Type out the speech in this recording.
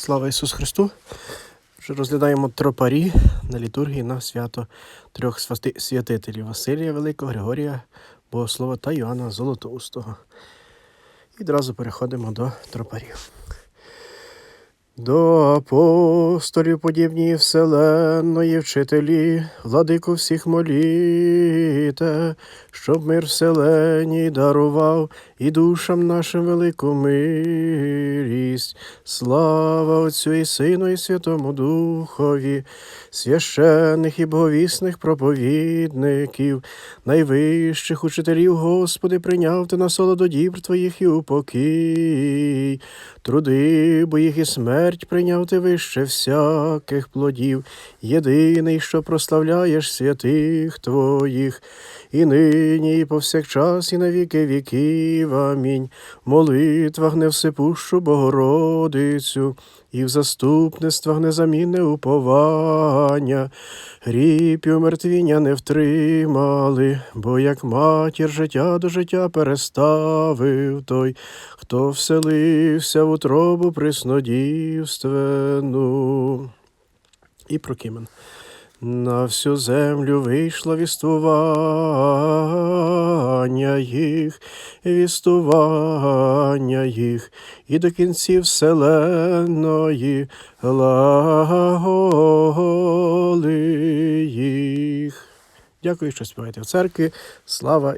Слава Ісусу Христу! Вже розглядаємо тропарі на літургії на свято трьох святи- святителів Василія Великого, Григорія Богослова та Йоанна Золотоустого. І одразу переходимо до тропарів. До апостолів подібні вселенної вчителі, владику всіх моліте, щоб мир вселенній дарував і душам нашим велику милість. Слава Отцю і Сину, і Святому Духові, священних і боговісних проповідників, найвищих учителів, Господи, прийняв ти на солоду дібр Твоїх і упокій. Труди, бо їх і смерть прийняв ти вище всяких плодів, єдиний, що прославляєш святих Твоїх, і нині, і повсякчас, і на віки віків. Амінь. В молитвах невсипущу Богородицю, і в заступництвах незамінне уповання, гріб і умертвіння не втримали, бо як матір життя до життя переставив той, хто вселився в утробу приснодівственну. І про Кімен. На всю землю вийшло вістування їх, вістування їх, і до кінців вселенної лаголи їх. Дякую, що співаєте в церкві. Слава